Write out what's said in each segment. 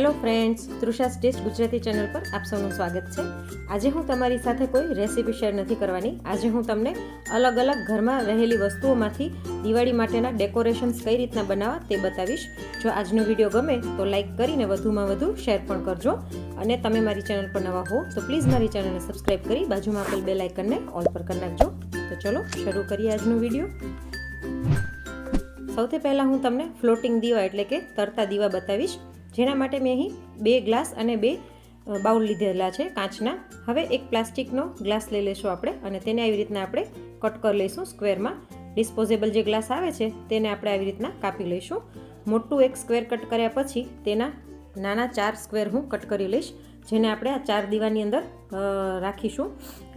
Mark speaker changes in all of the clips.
Speaker 1: Hello friends, તૃષાસ taste Gujarati channel પર આપ સૌનું સ્વાગત છે. આજે હું તમારી સાથે કોઈ રેસીપી શેર નથી કરવાની. આજે હું તમને અલગ અલગ ઘરમાં રહેલી વસ્તુઓમાંથી દિવાળી માટેના ડેકોરેશન્સ કઈ રીતના બનાવવા તે બતાવીશ. જો આજનો વીડિયો ગમે તો લાઇક કરીને વધુમાં વધુ શેર પણ કરજો. અને તમે મારી ચેનલ પર નવા હો તો પ્લીઝ મારી ચેનલને સબસ્ક્રાઈબ કરી બાજુમાં આપેલ બે લાઇકનને ઓલ પર કરી નાખજો. તો ચલો શરૂ કરીએ આજનો વીડિયો. સૌથી પહેલાં હું તમને ફ્લોટિંગ દીવા એટલે કે તરતા દીવા બતાવીશ. જેના માટે મેં અહીં બે ગ્લાસ અને બે બાઉલ લીધેલા છે કાચના. હવે એક પ્લાસ્ટિકનો ગ્લાસ લઈ લઈશું આપણે અને તેને આવી રીતના આપણે કટ કરી લઈશું સ્ક્વેરમાં. ડિસ્પોઝેબલ જે ગ્લાસ આવે છે તેને આપણે આવી રીતના કાપી લઈશું. મોટું એક સ્ક્વેર કટ કર્યા પછી તેના નાના ચાર સ્ક્વેર હું કટ કરી લઈશ, જેને આપણે આ ચાર દીવાની અંદર રાખીશું.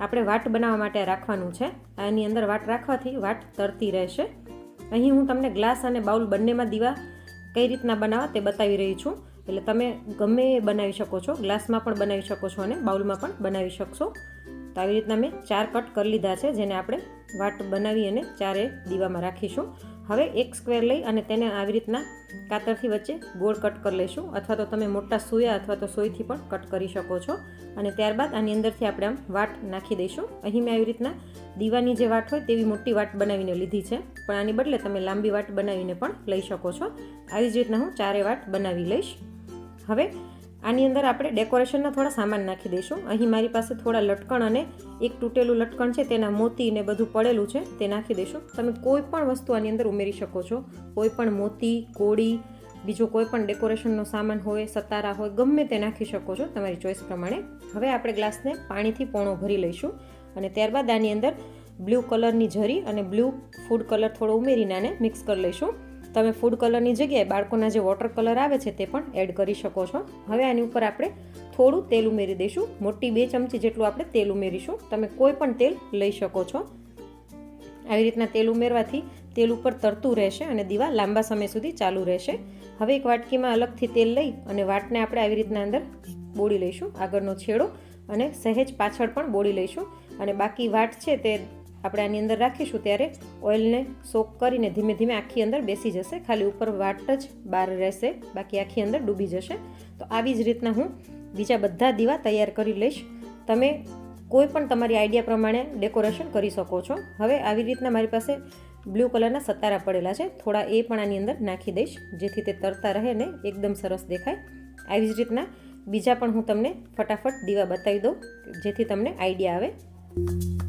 Speaker 1: આપણે વાટ બનાવવા માટે રાખવાનું છે. આની અંદર વાટ રાખવાથી વાટ તરતી રહેશે. અહીં હું તમને ગ્લાસ અને બાઉલ બંનેમાં દીવા કઈ રીતના બનાવવા તે બતાવી રહી છું. એટલે તમે ગમે બનાવી શકો છો, ગ્લાસમાં પણ બનાવી શકો છો અને બાઉલમાં પણ બનાવી શકશો. તો આવી રીતના મેં ચાર કટ કરી લીધા છે, જેને આપણે વાટ બનાવી અને ચારે દીવામાં રાખીશું. હવે એક સ્ક્વેર લઈ અને તેને આવી રીતના કાતરથી વચ્ચે ગોળ કટ કરી લઈશું, અથવા તો તમે મોટા સૂયા અથવા તો સોયથી પણ કટ કરી શકો છો. અને ત્યારબાદ આની અંદરથી આપણે આમ વાટ નાખી દઈશું. અહીં મેં આવી રીતના દીવાની જે વાટ હોય તેવી મોટી વાટ બનાવીને લીધી છે, પણ આની બદલે તમે લાંબી વાટ બનાવીને પણ લઈ શકો છો. આવી જ રીતના હું ચારે વાટ બનાવી લઈશ. હવે આની અંદર આપણે ડેકોરેશનના થોડા સામાન નાખી દઈશું. અહીં મારી પાસે થોડા લટકણ અને એક તૂટેલું લટકણ છે, તેના મોતી ને બધું પડેલું છે, તે નાખી દઈશું. તમે કોઈ પણ વસ્તુ આની અંદર ઉમેરી શકો છો. કોઈ પણ મોતી, કોળી, બીજો કોઈ પણ ડેકોરેશનનો સામાન હોય, સતારા હોય, ગમે તે નાખી શકો છો તમારી ચોઈસ પ્રમાણે. હવે આપણે ગ્લાસને પાણીથી પોણો ભરી લઈશું અને ત્યારબાદ આની અંદર બ્લુ કલરની જરી અને બ્લુ ફૂડ કલર થોડો ઉમેરીને આને મિક્સ કરી લઈશું. તમે ફૂડ કલરની જગ્યાએ બાળકોના જે વોટર કલર આવે છે તે પણ એડ કરી શકો છો. હવે આની ઉપર આપણે થોડું તેલ ઉમેરી દઈશું. મોટી બે ચમચી જેટલું આપણે તેલ ઉમેરીશું. તમે કોઈ પણ તેલ લઈ શકો છો. આવી રીતના તેલ ઉમેરવાથી તેલ ઉપર તરતું રહેશે અને દીવા લાંબા સમય સુધી ચાલુ રહેશે. હવે એક વાટકીમાં અલગથી તેલ લઈ અને વાટને આપણે આવી રીતના અંદર બોળી લઈશું. આગળનો છેડો અને સહેજ પાછળ પણ બોળી લઈશું. અને બાકી વાટ છે તે આપણે આની અંદર રાખીશું ત્યારે ઓઇલને સોક કરીને ધીમે ધીમે આખી અંદર બેસી જશે. ખાલી ઉપર વાટ જ બહાર રહેશે, બાકી આખી અંદર ડૂબી જશે. તો આવી જ રીતના હું બીજા બધા દીવા તૈયાર કરી લઈશ. તમે કોઈ પણ તમારી આઈડિયા પ્રમાણે ડેકોરેશન કરી શકો છો. હવે આવી રીતના મારી પાસે બ્લુ કલરના સતારા પડેલા છે. થોડા એ પણ આની અંદર નાખી દઈશ, જેથી તે તરતા રહે ને એકદમ સરસ દેખાય. આવી જ રીતના બીજા પણ હું તમને ફટાફટ દીવા બતાવી દઉં, જેથી તમને આઈડિયા આવે.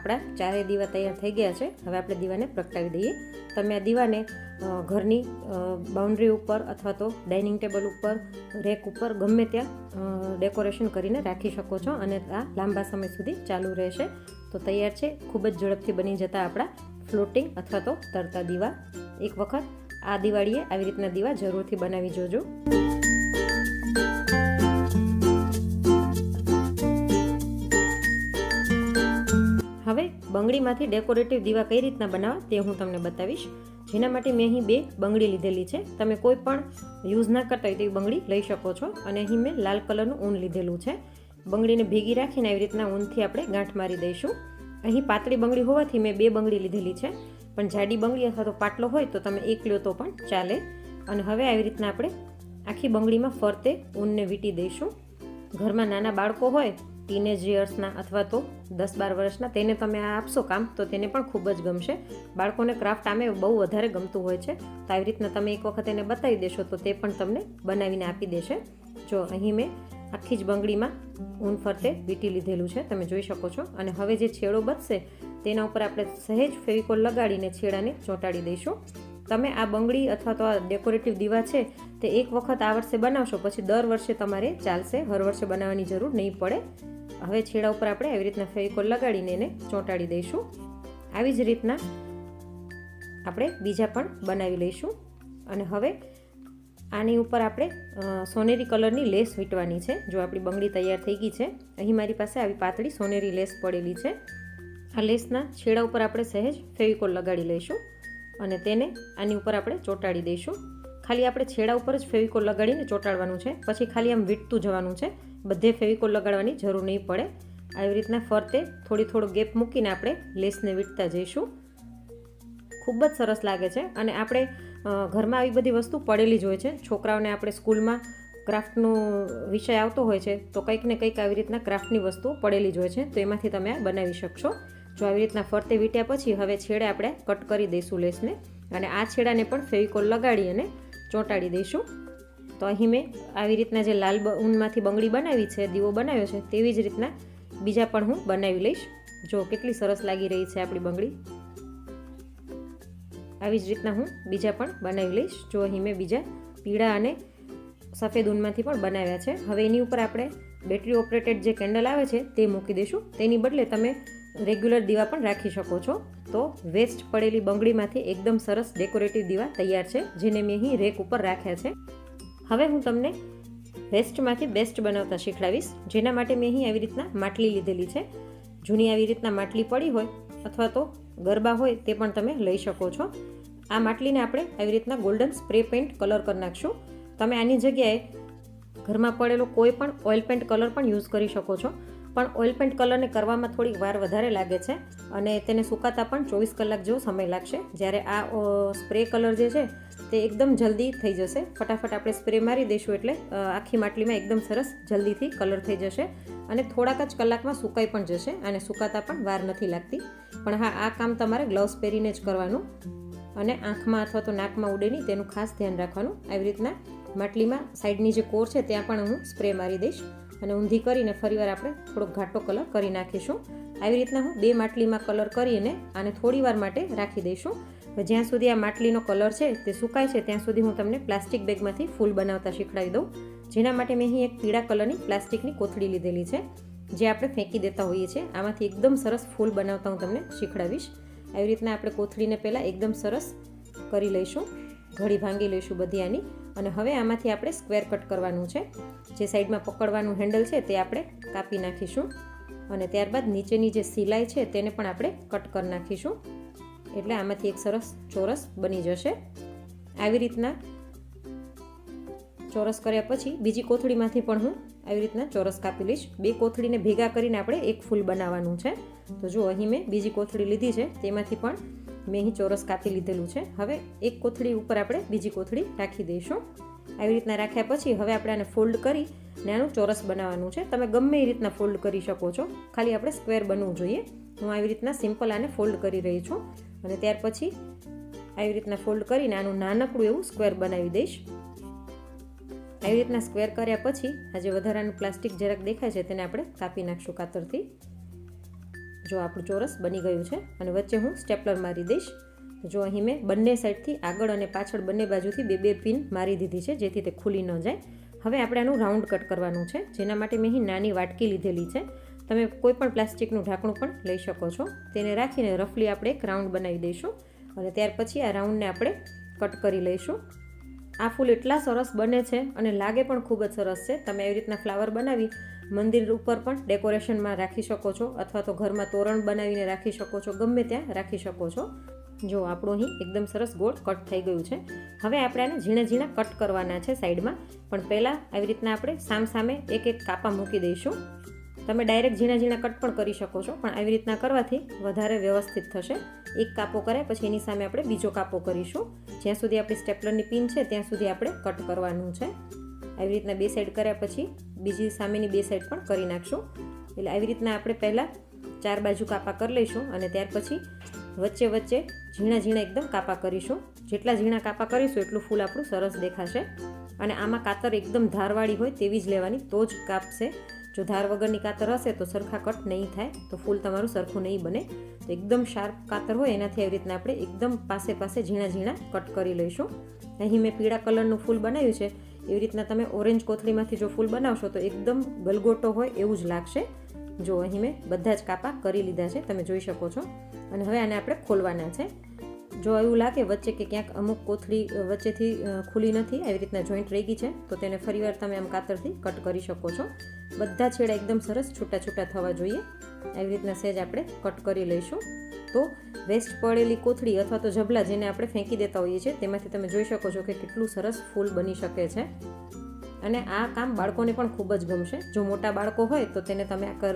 Speaker 1: આપણા ચારેય દીવા તૈયાર થઈ ગયા છે. હવે આપણે દીવાને પ્રગટાવી દઈએ. તમે આ દીવાને ઘરની બાઉન્ડ્રી ઉપર અથવા તો ડાઇનિંગ ટેબલ ઉપર, રેક ઉપર ગમે ત્યાં ડેકોરેશન કરીને રાખી શકો છો અને આ લાંબા સમય સુધી ચાલુ રહેશે. તો તૈયાર છે. ખૂબ જ ઝડપથી બની જતા આપણા ફ્લોટિંગ અથવા તો તરતા દીવા. એક વખત આ દિવાળીએ આવી રીતના દીવા જરૂરથી બનાવી જોજો. બંગડીમાંથી ડેકોરેટિવ દીવા કઈ રીતના બનાવવા તે હું તમને બતાવીશ. જેના માટે મેં અહીં બે બંગડી લીધેલી છે. તમે કોઈ પણ યુઝ ના કરતા હોય તેવી બંગડી લઈ શકો છો. અને અહીં મેં લાલ કલરનું ઊન લીધેલું છે. બંગડીને ભેગી રાખીને આવી રીતના ઊનથી આપણે ગાંઠ મારી દઈશું. અહીં પાતળી બંગડી હોવાથી મેં બે બંગડી લીધેલી છે. પણ જાડી બંગડી અથવા તો પાટલો હોય તો તમે એક લ્યો તો પણ ચાલે. અને હવે આવી રીતના આપણે આખી બંગડીમાં ફરતે ઊનને વીંટી દઈશું. ઘરમાં નાના બાળકો હોય ટીનેજ યર્સના અથવા તો દસ બાર વર્ષના, તેને તમે આ આપશો કામ, તો તેને પણ ખૂબ જ ગમશે. બાળકોને ક્રાફ્ટ આમે બહુ વધારે ગમતું હોય છે. તો આવી રીતના તમે એક વખત એને બતાવી દેશો, તો તે પણ તમને બનાવીને આપી દેશે. જો અહીં મેં આખી જ બંગડીમાં ઊન ફરતે વીંટી લીધેલું છે, તમે જોઈ શકો છો. અને હવે જે છેડો બચશે, તેના ઉપર આપણે સહેજ ફેવિકોલ લગાડીને છેડાને ચોંટાડી દઈશું. તમે આ બંગડી અથવા તો આ ડેકોરેટિવ દીવા છે, તે એક વખત આ વર્ષે બનાવશો, પછી દર વર્ષે તમારે ચાલશે. હર વર્ષે બનાવવાની જરૂર નહીં પડે. હવે છેડા ઉપર આપણે આવી રીતના ફેવિકોલ લગાડીને એને ચોંટાડી દઈશું. આવી જ રીતના આપણે બીજા પણ બનાવી લઈશું. અને હવે આની ઉપર આપણે સોનેરી કલરની લેસ વીંટવાની છે. જો આપણી બંગડી તૈયાર થઈ ગઈ છે, અહીં મારી પાસે આવી પાતળી સોનેરી લેસ પડેલી છે. આ લેસના છેડા ઉપર આપણે સહેજ ફેવિકોલ લગાડી લઈશું અને તેને આની ઉપર આપણે ચોંટાડી દઈશું. ખાલી આપણે છેડા ઉપર જ ફેવિકોલ લગાડીને ચોંટાડવાનું છે. પછી ખાલી આમ વીટતું જવાનું છે. બધે ફેવિકોલ લગાડવાની જરૂર નહીં પડે. આવી રીતના ફરતે થોડી થોડો ગેપ મૂકીને આપણે લેસને વીટતા જઈશું. ખૂબ જ સરસ લાગે છે અને આપણે ઘરમાં આવી બધી વસ્તુ પડેલી જ હોય છે. છોકરાઓને આપણે સ્કૂલમાં ક્રાફ્ટનો વિષય આવતો હોય છે, તો કંઈક ને કંઈક આવી રીતના ક્રાફ્ટની વસ્તુઓ પડેલી જ હોય છે. તો એમાંથી તમે આ બનાવી શકશો. જો આવી રીતના ફરતે વીટ્યા પછી હવે છેડે આપણે કટ કરી દઈશું લેસને. અને આ છેડાને પણ ફેવિકોલ લગાડી અને ચોંટાડી દઈશું. તો અહીં મેં આવી રીતના જે લાલ ઊનમાંથી બંગડી બનાવી છે, દીવો બનાવ્યો છે, તેવી જ રીતના બીજા પણ હું બનાવી લઈશ. જો કેટલી સરસ લાગી રહી છે આપણી બંગડી. આવી જ રીતના હું બીજા પણ બનાવી લઈશ. જો અહીં મેં બીજા પીળા અને સફેદ ઊનમાંથી પણ બનાવ્યા છે. હવે એની ઉપર આપણે બેટરી ઓપરેટેડ જે કેન્ડલ આવે છે, તે મૂકી દઈશું. તેની બદલે તમે રેગ્યુલર દીવા પણ રાખી શકો છો. તો વેસ્ટ પડેલી બંગડીમાંથી એકદમ સરસ ડેકોરેટિવ દીવા તૈયાર છે, જેને મેં અહીં રેક ઉપર રાખ્યા છે. હવે હું તમને વેસ્ટમાંથી બેસ્ટ બનાવતા શીખડાવીશ, જેના માટે મેં અહીં આવી રીતના માટલી લીધેલી છે. જૂની આવી રીતના માટલી પડી હોય અથવા તો ગરબા હોય તે પણ તમે લઈ શકો છો. આ માટલીને આપણે આવી રીતના ગોલ્ડન સ્પ્રે પેઇન્ટ કલર કરી નાખશું. તમે આની જગ્યાએ ઘરમાં પડેલો કોઈ પણ ઓઇલ પેન્ટ કલર પણ યુઝ કરી શકો છો. પણ ઓઇલ પેન્ટ કલરને કરવામાં થોડીક વાર વધારે લાગે છે અને તેને સુકાતા પણ ચોવીસ કલાક જેવો સમય લાગશે. જ્યારે આ સ્પ્રે કલર જે છે તે એકદમ જલ્દી થઈ જશે. ફટાફટ આપણે સ્પ્રે મારી દઈશું એટલે આખી માટલીમાં એકદમ સરસ જલ્દીથી કલર થઈ જશે અને થોડાક જ કલાકમાં સુકાઈ પણ જશે અને સુકાતા પણ વાર નથી લાગતી. પણ હા, આ કામ તમારે ગ્લવ્સ પહેરીને જ કરવાનું અને આંખમાં અથવા તો નાકમાં ઉડે નહીં તેનું ખાસ ધ્યાન રાખવાનું. આવી રીતના માટલીમાં સાઈડની જે કોર છે ત્યાં પણ હું સ્પ્રે મારી દઈશ. અને ઊંધી કરીને ફરીવાર આપણે થોડોક ઘાટો કલર કરી નાખીશું. આવી રીતના હું બે માટલીમાં કલર કરીને આને થોડી વાર માટે રાખી દઈશું. જ્યાં સુધી આ માટલીનો કલર છે તે સુકાય છે, ત્યાં સુધી હું તમને પ્લાસ્ટિક બેગમાંથી ફૂલ બનાવતા શીખડાવી દઉં. જેના માટે મેં અહીં એક પીળા કલરની પ્લાસ્ટિકની કોથળી લીધેલી છે, જે આપણે ફેંકી દેતા હોઈએ છીએ. આમાંથી એકદમ સરસ ફૂલ બનાવતા હું તમને શીખડાવીશ. આવી રીતના આપણે કોથળીને પહેલાં એકદમ સરસ કરી લઈશું. ઘડી ભાંગી લઈશું બધી આની. અને હવે આમાંથી આપણે સ્ક્વેર કટ કરવાનું છે. જે સાઈડમાં પકડવાનું હેન્ડલ છે તે આપણે કાપી નાખીશું. અને ત્યારબાદ નીચેની જે સિલાઈ છે તેને પણ આપણે કટ કરી નાખીશું. એટલે આમાંથી એક સરસ ચોરસ બની જશે. આવી રીતના ચોરસ કર્યા પછી બીજી કોથળીમાંથી પણ હું આવી રીતના ચોરસ કાપી લઈશ. બે કોથળીને ભેગા કરીને આપણે એક ફૂલ બનાવવાનું છે. તો જો અહીં મેં બીજી કોથળી લીધી છે તેમાંથી પણ મેં અહીં ચોરસ કાપી લીધેલું છે. હવે એક કોથળી ઉપર આપણે બીજી કોથળી રાખી દઈશું. આવી રીતના રાખ્યા પછી હવે આપણે આને ફોલ્ડ કરી ને આનું ચોરસ બનાવવાનું છે. તમે ગમે એ રીતના ફોલ્ડ કરી શકો છો. ખાલી આપણે સ્ક્વેર બનવું જોઈએ. હું આવી રીતના સિમ્પલ આને ફોલ્ડ કરી રહી છું. અને ત્યાર પછી આવી રીતના ફોલ્ડ કરીને આનું નાનકડું એવું સ્ક્વેર બનાવી દઈશ. આવી રીતના સ્ક્વેર કર્યા પછી આજે વધારાનું પ્લાસ્ટિક જરાક દેખાય છે તેને આપણે કાપી નાખશું કાતરથી. જો આપણું ચોરસ બની ગયું છે અને વચ્ચે હું સ્ટેપલર મારી દઈશ. જો અહીં મેં બંને સાઈડથી આગળ અને પાછળ બંને બાજુથી બે બે પિન મારી દીધી છે જેથી તે ખુલી ન જાય. હવે આપણે આનું રાઉન્ડ કટ કરવાનું છે, જેના માટે મેં અહીં નાની વાટકી લીધેલી છે. તમે કોઈ પણ પ્લાસ્ટિકનું ઢાંકણું પણ લઈ શકો છો. તેને રાખીને રફલી આપણે એક રાઉન્ડ બનાવી દઈશું અને ત્યાર પછી આ રાઉન્ડને આપણે કટ કરી લઈશું. આ ફૂલ એટલા સરસ બને છે અને લાગે પણ ખૂબ જ સરસ છે. તમે એવી રીતના ફ્લાવર બનાવી મંદિર ઉપર પણ ડેકોરેશનમાં રાખી શકો છો અથવા તો ઘરમાં તોરણ બનાવીને રાખી શકો છો, ગમે ત્યાં રાખી શકો છો. જો આપણું અહીં એકદમ સરસ ગોળ કટ થઈ ગયું છે. હવે આપણે આને ઝીણા ઝીણા કટ કરવાના છે સાઈડમાં. પણ પહેલાં આવી રીતના આપણે સામ સામે એક એક કાપા મૂકી દઈશું. તમે ડાયરેક્ટ ઝીણા ઝીણા કટ પણ કરી શકો છો, પણ આવી રીતના કરવાથી વધારે વ્યવસ્થિત થશે. એક કાપો કરે પછી એની સામે આપણે બીજો કાપો કરીશું. જ્યાં સુધી આપણી સ્ટેપલરની પિન છે, ત્યાં સુધી આપણે કટ કરવાનું છે. આવી રીતના બે સાઈડ કર્યા પછી બીજી સામેની બે સાઈડ પણ કરી નાખશું. એટલે આવી રીતના આપણે પહેલાં ચાર બાજુ કાપા કરી લઈશું અને ત્યાર પછી વચ્ચે વચ્ચે ઝીણા ઝીણા એકદમ કાપા કરીશું. જેટલા ઝીણા કાપા કરીશું એટલું ફૂલ આપણું સરસ દેખાશે. અને આમાં કાતર એકદમ ધારવાળી હોય તેવી જ લેવાની, તો જ કાપશે. જો ધાર વગરની કાતર હશે તો સરખા કટ નહીં થાય, તો ફૂલ તમારું સરખું નહીં બને. તો એકદમ શાર્પ કાતર હોય એનાથી આવી રીતના આપણે એકદમ પાસે પાસે ઝીણા ઝીણા કટ કરી લઈશું. અહીં મેં પીળા કલરનું ફૂલ બનાવ્યું છે. એવી રીતના તમે ઓરેન્જ કોથળીમાંથી જો ફૂલ બનાવશો તો એકદમ ગલગોટો હોય એવું જ લાગશે. જો અહીં મેં બધા જ કાપા કરી લીધા છે, તમે જોઈ શકો છો. અને હવે આને આપણે ખોલવાના છે. જો એવું લાગે વચ્ચે કે ક્યાંક અમુક કોથળી વચ્ચેથી ખુલી નથી, આવી રીતના જોઈન્ટ રહી ગઈ છે, તો તેને ફરીવાર તમે આમ કાતરથી કટ કરી શકો છો. બધા છેડા એકદમ સરસ છૂટા છૂટા થવા જોઈએ. આવી રીતના સહેજ આપણે કટ કરી લઈશું. તો વેસ્ટ પડેલી કોથળી અથવા તો જબલા જેને આપણે ફેંકી દેતા હોઈએ છીએ, તેમાંથી તમે જોઈ શકો છો કે કેટલું સરસ ફૂલ બની શકે છે. અને આ કામ બાળકોને પણ ખૂબ જ ગમશે. જો મોટા બાળકો હોય તો તેને તમે આ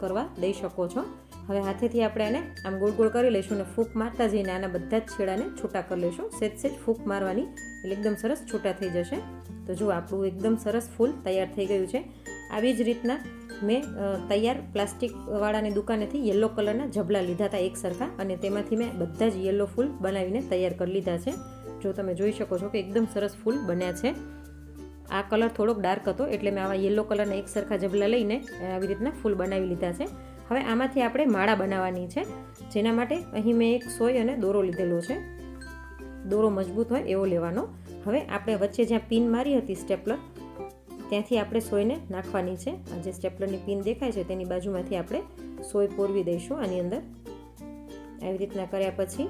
Speaker 1: કરવા દઈ શકો છો. હવે હાથેથી આપણે આને આમ ગોળ ગોળ કરી લઈશું અને ફૂંક મારતા જઈને આના બધા જ છેડાને છૂટા કરી લઈશું. સેજ સેજ ફૂંક મારવાની એટલે એકદમ સરસ છૂટા થઈ જશે. તો જો આપણું એકદમ સરસ ફૂલ તૈયાર થઈ ગયું છે. આવી જ રીતના મેં તૈયાર પ્લાસ્ટિકવાળાની દુકાનેથી યલો કલરના જબલા લીધા હતા એક સરખા અને તેમાંથી મેં બધા જ યલો ફૂલ બનાવીને તૈયાર કરી લીધા છે. જો તમે જોઈ શકો છો કે એકદમ સરસ ફૂલ બન્યા છે. આ કલર થોડોક ડાર્ક હતો એટલે મેં આવા યલો કલરના એક સરખા જબલા લઈને આવી રીતના ફૂલ બનાવી લીધા છે. હવે આમાંથી આપણે માળા બનાવવાની છે, જેના માટે અહીં મેં એક સોય અને દોરો લીધેલો છે. દોરો મજબૂત હોય એવો લેવાનો. હવે આપણે વચ્ચે જ્યાં પિન મારી હતી સ્ટેપલર ત્યાંથી આપણે સોયને નાખવાની છે. આ જે સ્ટેપલરની પિન દેખાય છે, તેની બાજુમાંથી આપણે સોય પોરવી દઈશું. આની અંદર આવી રીતના કર્યા પછી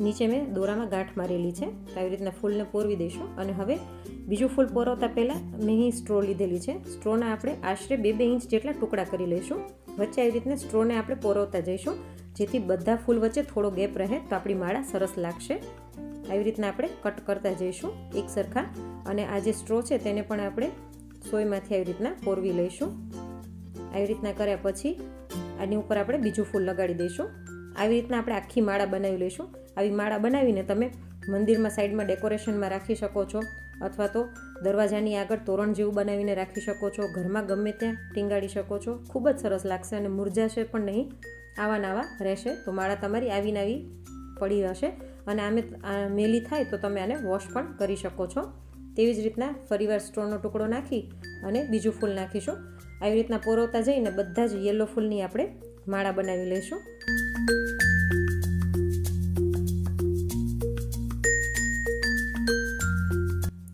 Speaker 1: નીચે મેં દોરામાં ગાંઠ મારેલી છે આવી રીતના ફૂલને પોરવી દઈશું. અને હવે બીજું ફૂલ પોરવતા પહેલાં મેં અહીં સ્ટ્રો લીધેલી છે. સ્ટ્રોના આપણે આશરે બે બે ઇંચ જેટલા ટુકડા કરી લઈશું. વચ્ચે આવી રીતના સ્ટ્રોને આપણે પોરવતા જઈશું, જેથી બધા ફૂલ વચ્ચે થોડો ગેપ રહે, તો આપણી માળા સરસ લાગશે. આવી રીતના આપણે કટ કરતા જઈશું એક સરખા. અને આ જે સ્ટ્રો છે તેને પણ આપણે સોયમાંથી આવી રીતના પોરવી લઈશું. આવી રીતના કર્યા પછી આની ઉપર આપણે બીજું ફૂલ લગાડી દઈશું. આવી રીતના આપણે આખી માળા બનાવી લઈશું. આવી માળા બનાવીને તમે મંદિરમાં સાઈડમાં ડેકોરેશનમાં રાખી શકો છો. અથવા તો દરવાજાની આગળ તોરણ જેવું બનાવીને રાખી શકો છો. ઘરમાં ગમે ત્યાં ટીંગાડી શકો છો. ખૂબ જ સરસ લાગશે અને મુરજાશે પણ નહીં. આવા નાવા રહેશે. તો માળા તમારી આવીને આવી પડી રહેશે. અને આમે મેલી થાય તો તમે આને વોશ પણ કરી શકો છો. તેવી જ રીતના ફરીવાર સ્ટ્રોનો ટુકડો નાખી અને બીજું ફૂલ નાખીશું. આવી રીતના પોરવતા જઈને બધા જ યલો ફૂલની આપણે માળા બનાવી લઈશું.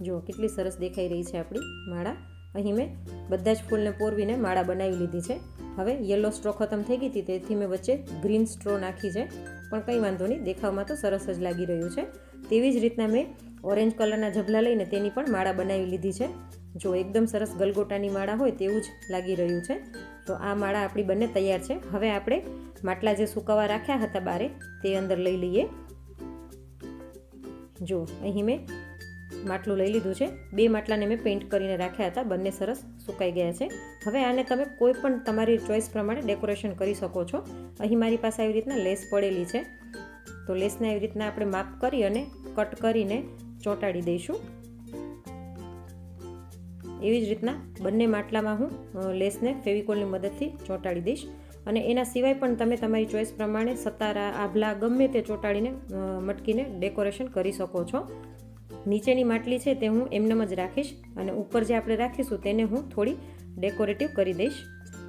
Speaker 1: જુઓ, કેટલી સરસ દેખાઈ રહી છે આપણી માળા. અહીં મેં બધા જ ફૂલને પોરવીને માળા બનાવી લીધી છે. હવે યલો સ્ટ્રો ખતમ થઈ ગઈ હતી, તેથી મેં વચ્ચે ગ્રીન સ્ટ્રો નાખી છે. પણ કંઈ વાંધો નહીં, દેખાવમાં તો સરસ જ લાગી રહ્યું છે. તેવી જ રીતના મેં ઓરેન્જ કલરના ઝબલા લઈને તેની પણ માળા બનાવી લીધી છે. જો એકદમ સરસ ગલગોટાની માળા હોય તેવું જ લાગી રહ્યું છે. તો આ માળા આપણી બંને તૈયાર છે. હવે આપણે માટલા જે સુકવવા રાખ્યા હતા બારે, તે અંદર લઈ લઈએ. જો, અહીં મેં માટલું લઈ લીધું છે. બે માટલાને મેં પેઇન્ટ કરીને રાખ્યા હતા. બંને સરસ સુકાઈ ગયા છે. હવે આને તમે કોઈ પણ તમારી ચોઈસ પ્રમાણે ડેકોરેશન કરી શકો છો. અહીં મારી પાસે આવી રીતના લેસ પડેલી છે. તો લેસને આવી રીતના આપણે માપ કરી અને કટ કરીને ચોંટાડી દઈશું. એવી જ રીતના બંને માટલામાં હું લેસને ફેવિકોલની મદદથી ચોંટાડી દઈશ. અને એના સિવાય પણ તમે તમારી ચોઈસ પ્રમાણે સતારા, આભલા ગમે તે ચોંટાડીને મટકીને ડેકોરેશન કરી શકો છો. નીચેની માટલી છે તે હું એમનેમ જ રાખીશ અને ઉપર જે આપણે રાખીશું તેને હું થોડી ડેકોરેટિવ કરી દઈશ.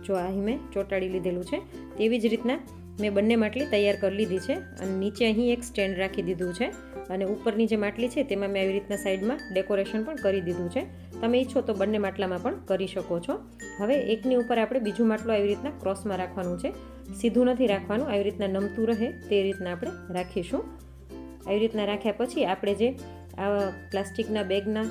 Speaker 1: જો અહીં મેં ચોંટાડી લીધેલું છે, તેવી જ રીતના મેં બંને માટલી તૈયાર કરી લીધી છે અને નીચે અહીં એક સ્ટેન્ડ રાખી દીધું છે અને ઉપરની જે માટલી છે તેમાં મેં આવી રીતના સાઈડમાં ડેકોરેશન પણ કરી દીધું છે. તમે ઈચ્છો તો બંને માટલામાં પણ કરી શકો છો. હવે એકની ઉપર આપણે બીજું માટલું આવી રીતના ક્રોસમાં રાખવાનું છે. સીધું નથી રાખવાનું, આવી રીતના નમતું રહે તે રીતના આપણે રાખીશું. આવી રીતના રાખ્યા પછી આપણે જે આ પ્લાસ્ટિકના બેગના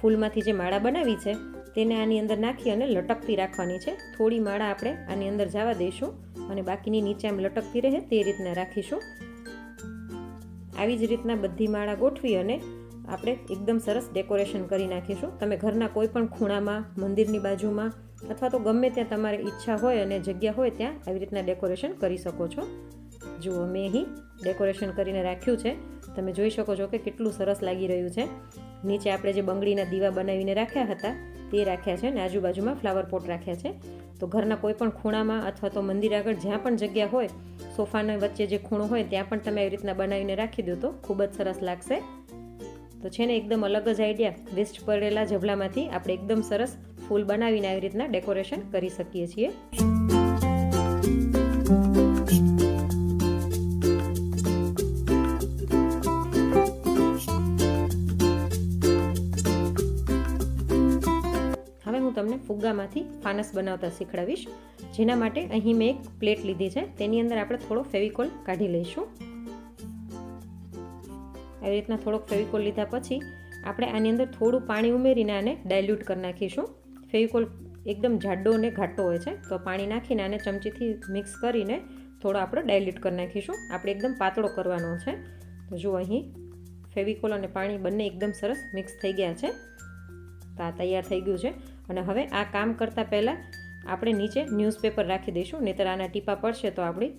Speaker 1: ફૂલમાંથી જે માળા બનાવી છે, તેને આની અંદર નાખી અને લટકતી રાખવાની છે. થોડી માળા આપણે આની અંદર જવા દઈશું અને બાકીની નીચે આમ લટકતી રહે તે રીતના રાખીશું. આવી જ રીતના બધી માળા ગોઠવી અને આપણે એકદમ સરસ ડેકોરેશન કરી નાખીશું. તમે ઘરના કોઈ પણ ખૂણામાં, મંદિરની બાજુમાં અથવા તો ગમે ત્યાં તમારે ઈચ્છા હોય અને જગ્યા હોય ત્યાં આવી રીતના ડેકોરેશન કરી શકો છો. જુઓ, મેં અહીં ડેકોરેશન કરીને રાખ્યું છે. તમે જોઈ શકો છો કે કેટલું સરસ લાગી રહ્યું છે. નીચે આપણે જે બંગડીના દીવા બનાવીને રાખ્યા હતા, તે રાખ્યા છે અને આજુબાજુમાં ફ્લાવર પોટ રાખ્યા છે. તો ઘરના કોઈ પણ ખૂણામાં અથવા તો મંદિર આગળ જ્યાં પણ જગ્યા હોય, સોફાના વચ્ચે જે ખૂણો હોય, ત્યાં પણ તમે આવી રીતના બનાવીને રાખી દો તો ખૂબ જ સરસ લાગશે. તો છે ને એકદમ અલગ જ આઈડિયા વેસ્ટ પડેલા જબલામાંથી આપણે એકદમ સરસ ફૂલ બનાવીને આવી રીતના ડેકોરેશન કરી શકીએ છીએ. તમને ફુગ્ગામાંથી ફાનસ બનાવતા શીખડાવીશ. જેના માટે અહીં મેં એક પ્લેટ લીધી છે. તેની અંદર આપણે થોડો ફેવિકોલ કાઢી લઈશું. આવી રીતના થોડોક ફેવિકોલ લીધા પછી આપણે આની અંદર થોડું પાણી ઉમેરીને આને ડાયલ્યુટ કરી નાખીશું. ફેવિકોલ એકદમ જાડો અને ઘાટો હોય છે. તો પાણી નાખીને આને ચમચીથી મિક્સ કરીને થોડો આપણે ડાયલ્યુટ કરી નાખીશું. આપણે એકદમ પાતળો કરવાનો છે. તો જો અહીં ફેવિકોલ અને પાણી બંને એકદમ સરસ મિક્સ થઈ ગયા છે. તો આ તૈયાર થઈ ગયું છે. અને હવે આ કામ કરતાં પહેલાં આપણે નીચે ન્યૂઝપેપર રાખી દઈશું, નહીંતર આના ટીપા પડશે તો આપણી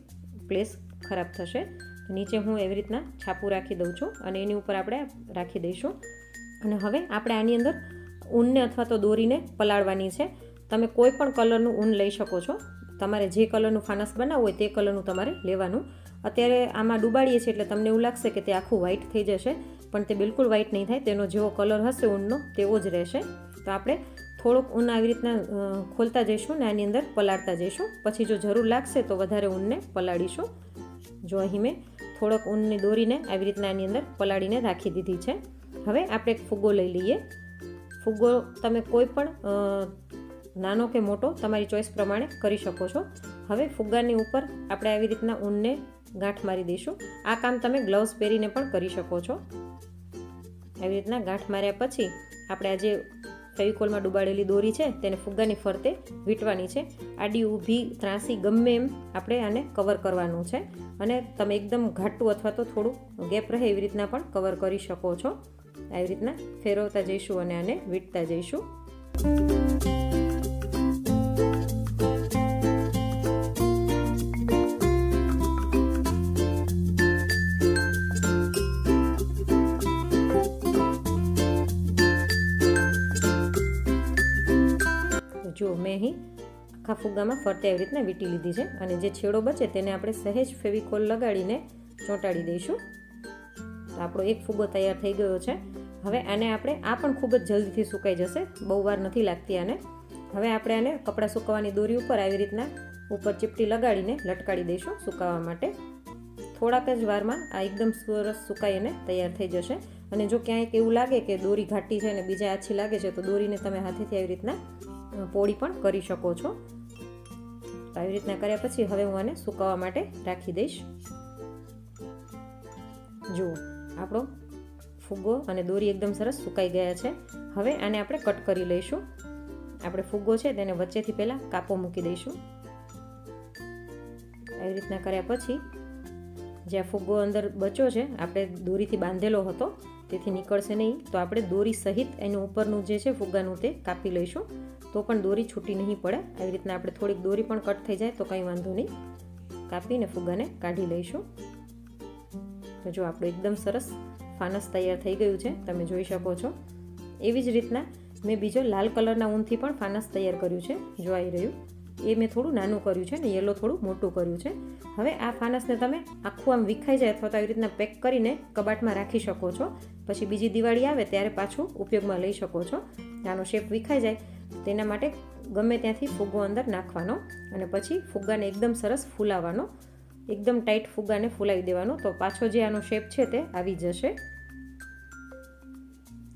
Speaker 1: પ્લેસ ખરાબ થશે. નીચે હું એવી રીતના છાપું રાખી દઉં છું અને એની ઉપર આપણે રાખી દઈશું. અને હવે આપણે આની અંદર ઊનને અથવા તો દોરીને પલાળવાની છે. તમે કોઈ પણ કલરનું ઊન લઈ શકો છો. તમારે જે કલરનું ફાનસ બનાવવું હોય તે કલરનું તમારે લેવાનું. અત્યારે આમાં ડુબાડીએ છીએ એટલે તમને એવું લાગશે કે તે આખું વ્હાઇટ થઈ જશે, પણ તે બિલકુલ વ્હાઇટ નહીં થાય. તેનો જેવો કલર હશે ઊનનો, તેવો જ રહેશે. તો આપણે થોડુંક ઊન આવી રીતના ખોલતા જઈશું ને આની અંદર પલાળતા જઈશું. પછી જો જરૂર લાગશે તો વધારે ઊનને પલાળીશું. જો અહીં મેં થોડોક ઊનની દોરીને આવી રીતના આની અંદર પલાળીને રાખી દીધી છે. હવે આપણે એક ફુગ્ગો લઈ લઈએ. ફુગ્ગો તમે કોઈ પણ નાનો કે મોટો તમારી ચોઈસ પ્રમાણે કરી શકો છો. હવે ફુગ્ગાની ઉપર આપણે આવી રીતના ઊનને ગાંઠ મારી દઈશું. આ કામ તમે ગ્લવ્સ પહેરીને પણ કરી શકો છો. આવી રીતના ગાંઠ માર્યા પછી આપણે આ જે ફેવિકોલમાં ડુબાડેલી દોરી છે, તેને ફુગ્ગાની ફરતે વીંટવાની છે. આડી ઊભી ત્રાસી ગમે એમ આપણે આને કવર કરવાનું છે. અને તમે એકદમ ઘાટું અથવા તો થોડું ગેપ રહે એવી રીતના પણ કવર કરી શકો છો. આવી રીતના ફેરવતા જઈશું અને આને વીંટતા જઈશું. આખા ફુગ્ગામાં ફરતે આવી રીતના વીંટી લીધી છે અને જે છેડો બચે તેને આપણે સહેજ ફેવિકોલ લગાડીને ચોંટાડી દઈશું. તો આપણો એક ફુગ્ગો તૈયાર થઈ ગયો છે. હવે આને આપણે, આ પણ ખૂબ જ જલ્દીથી સુકાઈ જશે. બહુ વાર નથી લાગતી આને. હવે આપણે આને કપડાં સુકવવાની દોરી ઉપર આવી રીતના ઉપર ચીપટી લગાડીને લટકાડી દઈશું સુકાવવા માટે. થોડાક જ વારમાં આ એકદમ સરસ સુકાઈ અને તૈયાર થઈ જશે. અને જો ક્યાંક એવું લાગે કે દોરી ઘાટી છે અને બીજા આછી લાગે છે, તો દોરીને તમે હાથેથી આવી રીતના પોળી પણ કરી શકો છો. આવી રીતના કર્યા પછી હવે હું આને સુકાવવા માટે રાખી દઈશ. જુઓ, આપણો ફુગ્ગો અને દોરી એકદમ સરસ સુકાઈ ગયા છે. હવે આને આપણે કટ કરી લઈશું. આપણે ફુગ્ગો છે તેને વચ્ચેથી પહેલાં કાપો મૂકી દઈશું. આવી રીતના કર્યા પછી જ્યાં ફુગ્ગો અંદર બચ્યો છે, આપણે દોરીથી બાંધેલો હતો, તેથી નીકળશે નહીં. તો આપણે દોરી સહિત એનું ઉપરનું જે છે ફુગ્ગાનું તે કાપી લઈશું. તો પણ દોરી છૂટી નહીં પડે. આવી રીતના આપણે થોડીક દોરી પણ કટ થઈ જાય તો કંઈ વાંધો નહીં. કાપીને ફુગ્ગાને કાઢી લઈશું. તો જો આપણું એકદમ સરસ ફાનસ તૈયાર થઈ ગયું છે. તમે જોઈ શકો છો. એવી જ રીતના મેં બીજો લાલ કલરના ઊનથી પણ ફાનસ તૈયાર કર્યું છે. જોઈ રહ્યું. એ મેં થોડું નાનું કર્યું છે ને યલો થોડું મોટું કર્યું છે. હવે આ ફાનસને તમે આખું આમ વિખાઈ જાય અથવા તો આવી રીતના પેક કરીને કબાટમાં રાખી શકો છો. પછી બીજી દિવાળી આવે ત્યારે પાછું ઉપયોગમાં લઈ શકો છો. આનો શેપ વિખાઈ જાય. તેના માટે ગમે ત્યાંથી ફુગ્ગો અંદર નાખવાનો અને પછી ફુગ્ગાને એકદમ સરસ ફૂલાવવાનો એકદમ ટાઈટ ફુગ્ગાને ફૂલાવી દેવાનો. તો પાછો જે આનો શેપ છે તે આવી જશે.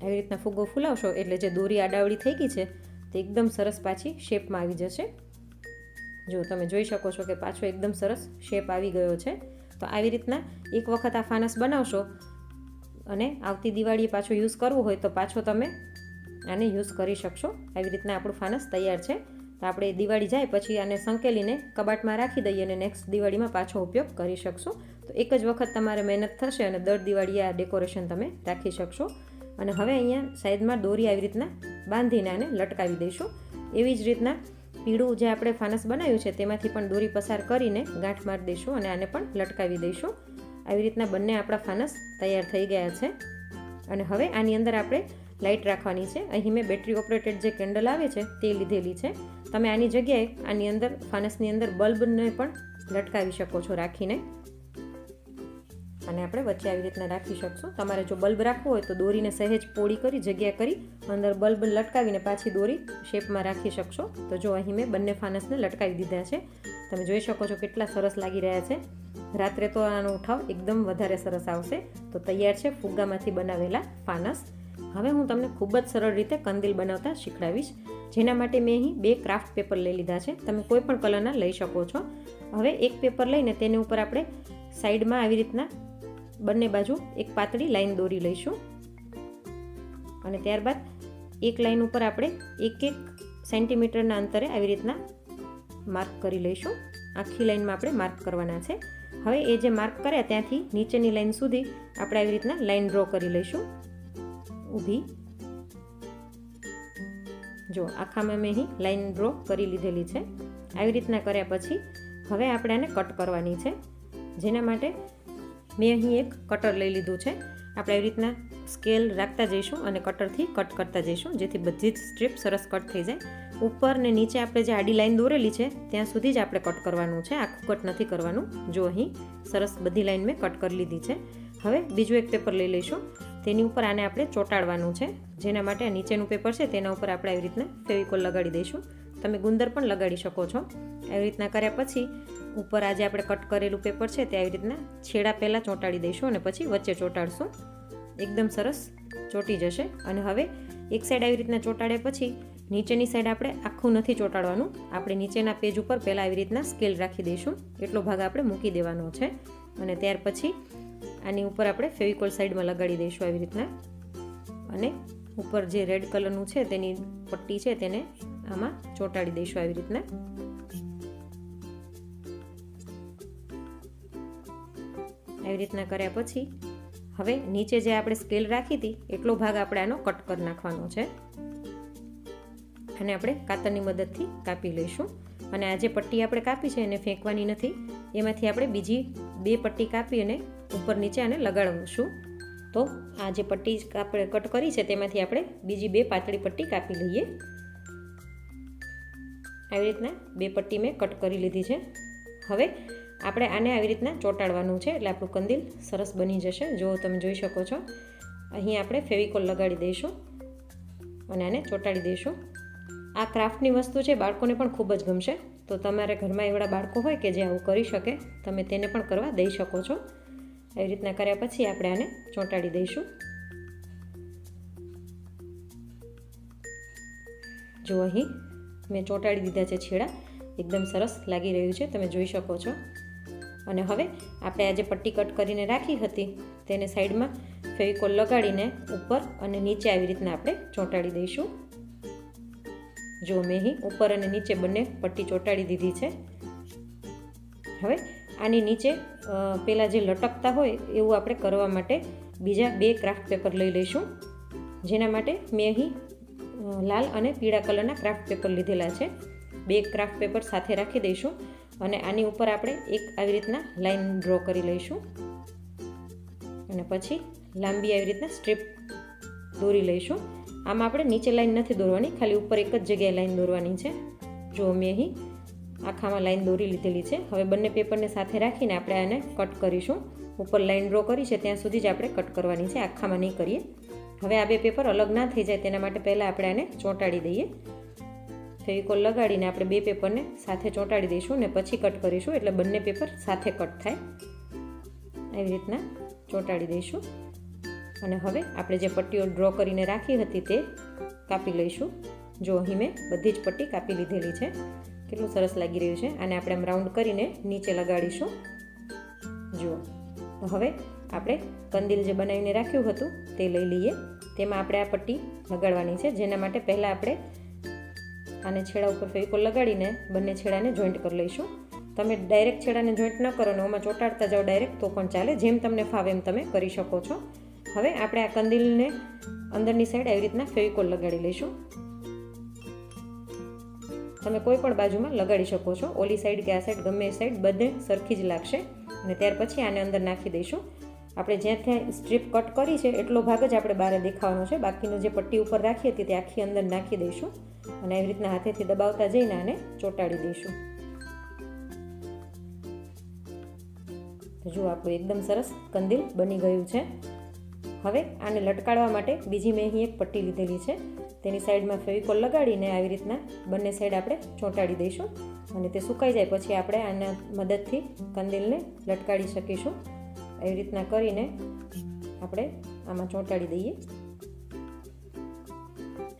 Speaker 1: આવી રીતના ફુગ્ગો ફૂલાવશો એટલે જે દોરી આડાવડી થઈ ગઈ છે તે એકદમ સરસ પાછી શેપમાં આવી જશે. જો તમે જોઈ શકો છો કે પાછો એકદમ સરસ શેપ આવી ગયો છે. તો આવી રીતના એક વખત આ ફાનસ બનાવશો અને આવતી દિવાળીએ પાછો યુઝ કરવું હોય તો પાછો તમે આને યુઝ કરી શકશો. આવી રીતના આપણું ફાનસ તૈયાર છે. તો આપણે દિવાળી જાય પછી આને સંકેલીને કબાટમાં રાખી દઈએ અને નેક્સ્ટ દિવાળીમાં પાછો ઉપયોગ કરી શકશું. તો એક જ વખત તમારે મહેનત થશે અને દર દિવાળીએ આ ડેકોરેશન તમે રાખી શકશો. અને હવે અહીંયા સાઈડમાં દોરી આવી રીતના બાંધીને આને લટકાવી દઈશું. એવી જ રીતના પીળું જે આપણે ફાનસ બનાવ્યું છે તેમાંથી પણ દોરી પસાર કરીને ગાંઠ મારી દઈશું અને આને પણ લટકાવી દઈશું. આવી રીતના બંને આપણા ફાનસ તૈયાર થઈ ગયા છે. અને હવે આની અંદર આપણે લાઇટ રાખવાની છે. અહીં મેં બેટરી ઓપરેટેડ જે કેન્ડલ આવે છે, તે લીધેલી છે. તમે આની જગ્યાએ આની અંદર ફાનસની અંદર બલ્બને પણ લટકાવી શકો છો રાખીને. અને આપણે વચ્ચે આવી રીતના રાખી શકશું. તમારે જો બલ્બ રાખવો હોય તો દોરીને સહેજ પોળી કરી, જગ્યા કરી, અંદર બલ્બ લટકાવીને પાછી દોરી શેપમાં રાખી શકશો. તો જો અહીં મેં બંને ફાનસને લટકાવી દીધા છે, તમે જોઈ શકો છો કેટલા સરસ લાગી રહ્યા છે. રાત્રે તો આનો ઉઠાવ એકદમ વધારે સરસ આવશે. તો તૈયાર છે ફુગ્ગામાંથી બનાવેલા ફાનસ હવે હું તમને ખૂબ જ સરળ રીતે કંદીલ બનાવતા શીખડાવીશ. જેના માટે મેં અહીં બે ક્રાફ્ટ પેપર લઈ લીધા છે. તમે કોઈ પણ કલરના લઈ શકો છો. હવે એક પેપર લઈને તેની ઉપર આપણે સાઈડમાં આવી રીતના બંને બાજુ એક પાતળી લાઈન દોરી લઈશું. અને ત્યારબાદ એક લાઈન ઉપર આપણે એક એક સેન્ટીમીટરના અંતરે આવી રીતના માર્ક કરી લઈશું. આખી લાઈનમાં આપણે માર્ક કરવાના છે. હવે એ જે માર્ક કર્યા ત્યાંથી નીચેની લાઈન સુધી આપણે આવી રીતના લાઈન ડ્રો કરી લઈશું. ઊભી. જો આખામાં મેં અહીં લાઈન ડ્રો કરી લીધેલી છે. આવી રીતના કર્યા પછી હવે આપણે આને કટ કરવાની છે. જેના માટે મેં અહીં એક કટર લઈ લીધું છે. આપણે આવી રીતના સ્કેલ રાખતા જઈશું અને કટરથી કટ કરતા જઈશું, જેથી બધી જ સ્ટ્રીપ સરસ કટ થઈ જાય. ઉપર ને નીચે આપણે જે આડી લાઈન દોરેલી છે, ત્યાં સુધી જ આપણે કટ કરવાનું છે. આખું કટ નથી કરવાનું. જો અહીં સરસ બધી લાઈન મેં કટ કરી લીધી છે. હવે બીજું એક પેપર લઈ લઈશું. તેની ઉપર આને આપણે ચોંટાડવાનું છે. જેના માટે આ નીચેનું પેપર છે તેના ઉપર આપણે આવી રીતના ફેવિકોલ લગાડી દઈશું. તમે ગુંદર પણ લગાડી શકો છો. આવી રીતના કર્યા પછી ઉપર આજે આપણે કટ કરેલું પેપર છે તે આવી રીતના છેડા પહેલાં ચોંટાડી દઈશું અને પછી વચ્ચે ચોંટાડશું. એકદમ સરસ ચોંટી જશે. અને હવે એક સાઈડ આવી રીતના ચોંટાડ્યા પછી નીચેની સાઈડ આપણે આખું નથી ચોંટાડવાનું. આપણે નીચેના પેજ ઉપર પહેલાં આવી રીતના સ્કેલ રાખી દઈશું. એટલો ભાગ આપણે મૂકી દેવાનો છે. અને ત્યાર પછી આની ઉપર આપણે ફેવિકોલ સાઈડમાં લગાડી દઈશું આવી રીતના. અને ઉપર જે રેડ કલરનું છે તેની પટ્ટી છે તેને આમાં ચોંટાડી દઈશું આવી રીતના. આવી રીતના કર્યા પછી હવે નીચે જે આપણે સ્કેલ રાખી હતી, એટલો ભાગ આપણે આનો કટ કરી નાખવાનો છે. અને આપણે કાતરની મદદથી કાપી લઈશું. અને આ જે પટ્ટી આપણે કાપી છે એને ફેંકવાની નથી. એમાંથી આપણે બીજી બે પટ્ટી કાપી અને ઉપર નીચે આને લગાડશું. તો આ જે પટ્ટી આપણે કટ કરી છે તેમાંથી આપણે બીજી બે પાતળી પટ્ટી કાપી લઈએ. આવી રીતના બે પટ્ટી મેં કટ કરી લીધી છે. હવે આપણે આને આવી રીતના ચોંટાડવાનું છે એટલે આપણું કંદીલ સરસ બની જશે. જો તમે જોઈ શકો છો, અહીં આપણે ફેવિકોલ લગાડી દઈશું અને આને ચોંટાડી દઈશું. આ ક્રાફ્ટની વસ્તુ છે બાળકોને પણ ખૂબ જ ગમશે. તો તમારે ઘરમાં એવડા બાળકો હોય કે જે આવું કરી શકે, તમે તેને પણ કરવા દઈ શકો છો. એવી રીતના કર્યા પછી આપણે આને ચોંટાડી દઈશું. જો અહીં મેં ચોંટાડી દીધા છે છેડા, એકદમ સરસ લાગી રહ્યું છે, તમે જોઈ શકો છો. અને હવે આપણે આજે પટ્ટી કટ કરીને રાખી હતી, તેને સાઈડમાં ફેવિકોલ લગાડીને ઉપર અને નીચે આવી રીતના આપણે ચોંટાડી દઈશું. જો મેં ઉપર અને નીચે બંને પટ્ટી ચોંટાડી દીધી છે. હવે આની નીચે પેલા જે લટકતા હોય એવું આપણે કરવા માટે બીજા બે ક્રાફ્ટ પેપર લઈ લઈશું. જેના માટે મેં અહીં લાલ અને પીળા કલરના ક્રાફ્ટ પેપર લીધેલા છે. બે ક્રાફ્ટ પેપર સાથે રાખી દઈશું અને આની ઉપર આપણે એક આવી રીતના લાઈન ડ્રો કરી લઈશું. અને પછી લાંબી આવી રીતના સ્ટ્રીપ દોરી લઈશું. આમાં આપણે નીચે લાઈન નથી દોરવાની, ખાલી ઉપર એક જ જગ્યાએ લાઈન દોરવાની છે. જો મેં અહીં આખામાં લાઈન દોરી લીધેલી છે. હવે બંને પેપરને સાથે રાખીને આપણે આને કટ કરીશું. ઉપર લાઈન ડ્રો કરી છે, ત્યાં સુધી જ આપણે કટ કરવાની છે. આખામાં નહીં કરીએ. હવે આ બે પેપર અલગ ના થઈ જાય તેના માટે પહેલાં આપણે આને ચોંટાડી દઈએ. ફેવિકોલ લગાડીને આપણે બે પેપરને સાથે ચોંટાડી દઈશું ને પછી કટ કરીશું એટલે બંને પેપર સાથે કટ થાય. એવી રીતના ચોંટાડી દઈશું. અને હવે આપણે જે પટ્ટીઓ ડ્રો કરીને રાખી હતી તે કાપી લઈશું. જો અહીં મેં બધી જ પટ્ટી કાપી લીધેલી છે. કેટલું સરસ લાગી રહ્યું છે. અને આપણે આમ રાઉન્ડ કરીને નીચે લગાડીશું. જુઓ. તો હવે આપણે કંદીલ જે બનાવીને રાખ્યું હતું તે લઈ લઈએ. તેમાં આપણે આ પટ્ટી લગાડવાની છે. જેના માટે પહેલાં આપણે આને છેડા ઉપર ફેવિકોલ લગાડીને બંને છેડાને જોઈન્ટ કરી લઈશું. તમે ડાયરેક્ટ છેડાને જોઈન્ટ ન કરો ને ઓમાં ચોંટાડતા જાઓ ડાયરેક્ટ તો પણ ચાલે. જેમ તમને ફાવે એમ તમે કરી શકો છો. હવે આપણે આ કંદીલને અંદરની સાઈડ આવી રીતના ફેવિકોલ લગાડી લઈશું. તમે કોઈ પણ બાજુમાં લગાડી શકો છો. ઓલી સાઈડ કે આ સાઈડ ગમે એ સાઈડ બધે સરખી જ લાગશે. અને ત્યાર પછી આને અંદર નાખી દઈશું. આપણે જ્યાં ત્યાં સ્ટ્રીપ કટ કરી છે, એટલો ભાગ જ આપણે બહાર દેખાવાનો છે. બાકીનું જે પટ્ટી ઉપર રાખી હતી તે આખી અંદર નાખી દઈશું. અને આવી રીતના હાથેથી દબાવતા જઈને આને ચોંટાડી દઈશું. જુઓ, આપણું એકદમ સરસ કંદીલ બની ગયું છે. હવે આને લટકાડવા માટે બીજી મેં અહીં એક પટ્ટી લીધેલી છે. તેની સાઈડમાં ફેવિકોલ લગાડીને આવી રીતના બંને સાઈડ આપણે ચોંટાડી દઈશું અને તે સુકાઈ જાય પછી આપણે આના મદદથી કંદીલને લટકાડી શકીશું. એવી રીતના કરીને આપણે આમાં ચોંટાડી દઈએ.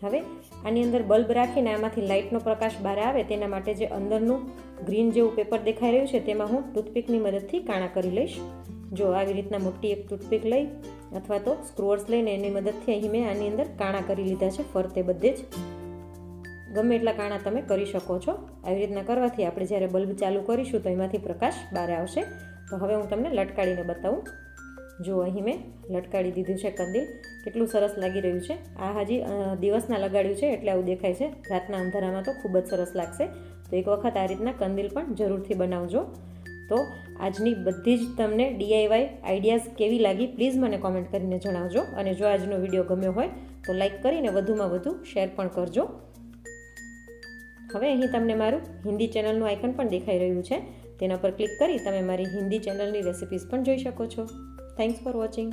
Speaker 1: હવે આની અંદર બલ્બ રાખીને આમાંથી લાઇટનો પ્રકાશ બહાર આવે તેના માટે જે અંદરનું ગ્રીન જેવું પેપર દેખાઈ રહ્યું છે તેમાં હું ટૂથપીકની મદદથી કાણા કરી લઈશ. જો આવી રીતના મોટી એક ટૂથપીક લઈ અથવા તો સ્ક્રોઅર્સ લઈને એની મદદથી અહીં મેં આની અંદર કાણા કરી લીધા છે. ફરતે બધે જ. ગમે એટલા કાણા તમે કરી શકો છો. આવી રીતના કરવાથી આપણે જ્યારે બલ્બ ચાલુ કરીશું તો એમાંથી પ્રકાશ બહાર આવશે. તો હવે હું તમને લટકાડીને બતાવું. જો અહીં મેં લટકાડી દીધું છે કંદીલ. કેટલું સરસ લાગી રહ્યું છે. આ હજી દિવસના લગાડ્યું છે એટલે આવું દેખાય છે. રાતના અંધારામાં તો ખૂબ જ સરસ લાગશે. તો એક વખત આ રીતના કંદીલ પણ જરૂરથી બનાવજો. તો આજની બધી જ તમને ડીઆઈવાય આઈડિયાઝ કેવી લાગી પ્લીઝ મને કોમેન્ટ કરીને જણાવજો. અને જો આજનો વીડિયો ગમ્યો હોય તો લાઈક કરીને વધુમાં વધુ શેર પણ કરજો. હવે અહીં તમને મારું હિન્દી ચેનલનું આઇકન પણ દેખાઈ રહ્યું છે. તેના પર ક્લિક કરી તમે મારી હિન્દી ચેનલની રેસિપીઝ પણ જોઈ શકો છો. Thanks for watching